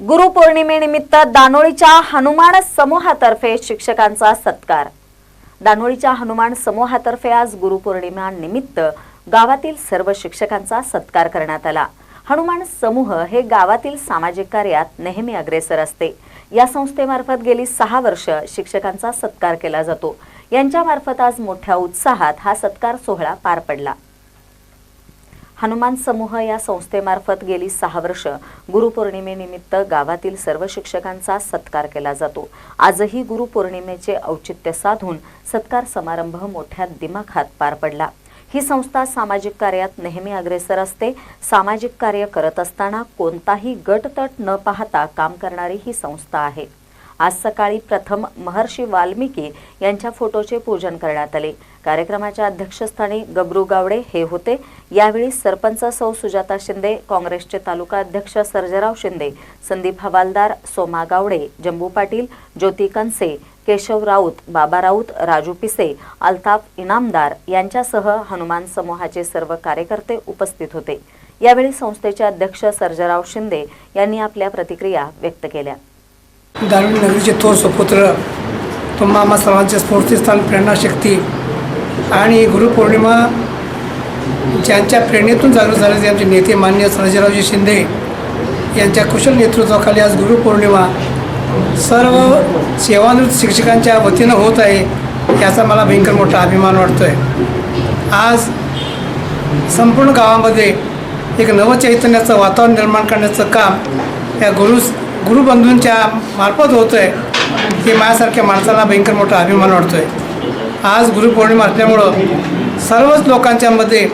गुरुपौर्णिमेनिमित्त दानोळीच्या हनुमान समूहातर्फे शिक्षकांचा सत्कार. दानोळीच्या हनुमान समूहातर्फे आज गुरुपौर्णिमा निमित्त गावातील सर्व शिक्षकांचा सत्कार करण्यात आला. हनुमान समूह हे गावातील सामाजिक कार्यात नेहमी अग्रेसर असते. या संस्थेमार्फत गेली सहा वर्ष शिक्षकांचा सत्कार केला जातो. यांच्यामार्फत आज मोठ्या उत्साहात हा सत्कार सोहळा पार पडला. हनुमान समूह या संस्थेमार्फत गेली सहा वर्ष. गुरुपौर्णिमेनिमित्त गावातील सर्व शिक्षकांचा सत्कार केला जातो. आजही गुरुपौर्णिमेचे औचित्य साधून सत्कार समारंभ मोठ्या दिमाखात पार पडला. ही संस्था सामाजिक कार्यात नेहमी अग्रेसर असते. सामाजिक कार्य करत असताना कोणताही गटतट न पाहता काम करणारी ही संस्था आहे. आज सकाळी प्रथम महर्षी वाल्मिकी यांच्या फोटोचे पूजन करण्यात आले. कार्यक्रमाच्या अध्यक्षस्थानी गबरू गावडे हे होते. यावेळी सरपंच सौ सुजाता शिंदे काँग्रेसचे तालुका अध्यक्ष सर्जराव शिंदे संदीप हवालदार सोमा गावडे जंबू पाटील ज्योती कनसे केशव राऊत बाबा राऊत राजू पिसे अल्ताफ इनामदार यांच्यासह हनुमान समूहाचे सर्व कार्यकर्ते उपस्थित होते. यावेळी संस्थेचे अध्यक्ष सर्जराव शिंदे यांनी आपल्या प्रतिक्रिया व्यक्त केल्या. दारुण नगरीचे थोर सुपुत्र तुम्हा आम्हा सर्वांचे स्फूर्तीस्थान प्रेरणाशक्ती आणि गुरुपौर्णिमा ज्यांच्या प्रेरणेतून जागृत झाले ते आमचे नेते मान्य सर्जरावजी शिंदे यांच्या कुशल नेतृत्वाखाली आज गुरुपौर्णिमा सर्व सेवानिवृत्त शिक्षकांच्या वतीनं होत आहे याचा मला भयंकर मोठा अभिमान वाटतो आहे आज संपूर्ण गावामध्ये एक नवचैतन्याचं वातावरण निर्माण करण्याचं काम या गुरु गुरुबंधूंच्या मार्फत होतं आहे की माझ्यासारख्या माणसाला भयंकर मोठा अभिमान वाटतो आहे आज गुरुपौर्णिमा असल्यामुळं सर्वच लोकांच्यामध्ये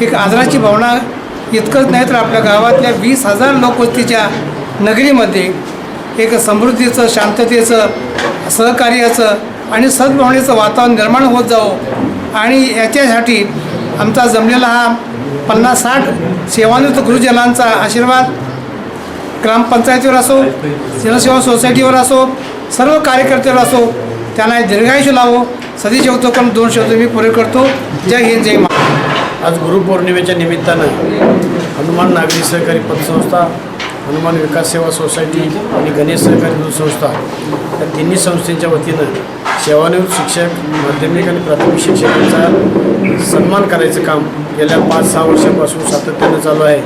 एक आदराची भावना इतकंच नाही तर आपल्या गावातल्या वीस हजार लोकवस्तीच्या नगरीमध्ये एक समृद्धीचं शांततेचं सहकार्याचं आणि सद्भावनेचं वातावरण निर्माण होत जावं आणि याच्यासाठी आमचा जमलेला हा पन्नास साठ सेवानिवृत्त गुरुजनांचा आशीर्वाद ग्रामपंचायतीवर असो जनसेवा सोसायटीवर असो सर्व कार्यकर्त्यावर असो त्यांना दीर्घायुष्य लावो. सदी जेवतो पण दोन शब्द मी पुरे करतो. जय हिंद जय मा आज गुरुपौर्णिमेच्या निमित्तानं हनुमान नागरी सहकारी पतसंस्था हनुमान विकास सेवा सोसायटी आणि गणेश सहकारी दूध संस्था या तिन्ही संस्थेच्या वतीनं सेवानिवृत्त शिक्षक माध्यमिक आणि प्राथमिक शिक्षकांचा सन्मान करायचं काम गेल्या पाच सहा वर्षापासून सातत्यानं चालू आहे.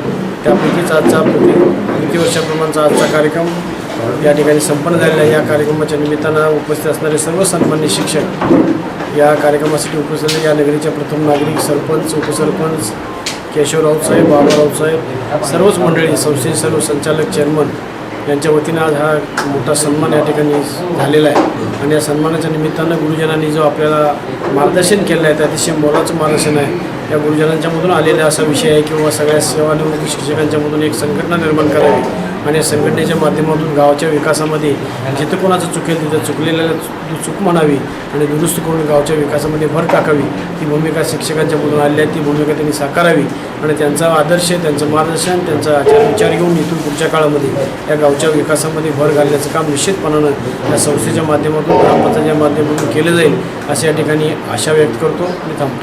त्यापैकीच आजचा किती वर्षाप्रमाणचा आजचा कार्यक्रम या ठिकाणी संपन्न झालेला आहे. या कार्यक्रमाच्या निमित्तानं उपस्थित असणारे सर्व सन्मान्य शिक्षक या कार्यक्रमासाठी उपस्थित या नगरीच्या प्रथम नागरिक सरपंच उपसरपंच केशवराव साहेब बाबाराव साहेब सर्वच मंडळी संस्थेचे सर्व संचालक चेअरमन यांच्या वतीनं आज हा मोठा सन्मान या ठिकाणी झालेला आहे. आणि या सन्मानाच्या निमित्तानं गुरुजनांनी जो आपल्याला मार्गदर्शन केलं आहे ते अतिशय मोलाचं मार्गदर्शन आहे. या गुरुजनांच्यामधून आलेला असा विषय आहे किंवा सगळ्या सेवानिवृत्त शिक्षकांच्यामधून एक संघटना निर्माण करावी आणि या संघटनेच्या माध्यमातून गावाच्या विकासामध्ये जिथं कोणाचं चुकेल तिथं चुकलेल्याला चूक म्हणावी आणि दुरुस्त करून गावच्या विकासामध्ये भर टाकावी. ती भूमिका शिक्षकांच्यामधून आलेली आहे. ती भूमिका त्यांनी साकारावी आणि त्यांचा आदर्श त्यांचं मार्गदर्शन त्यांचा आचार विचार घेऊन इथून पुढच्या काळामध्ये या गावच्या विकासामध्ये भर घालण्याचं काम निश्चितपणानं या संस्थेच्या माध्यमातून ग्रामपंचायतच्या माध्यमातून केलं जाईल असं या ठिकाणी आशा व्यक्त करतो. आणि थांबतो.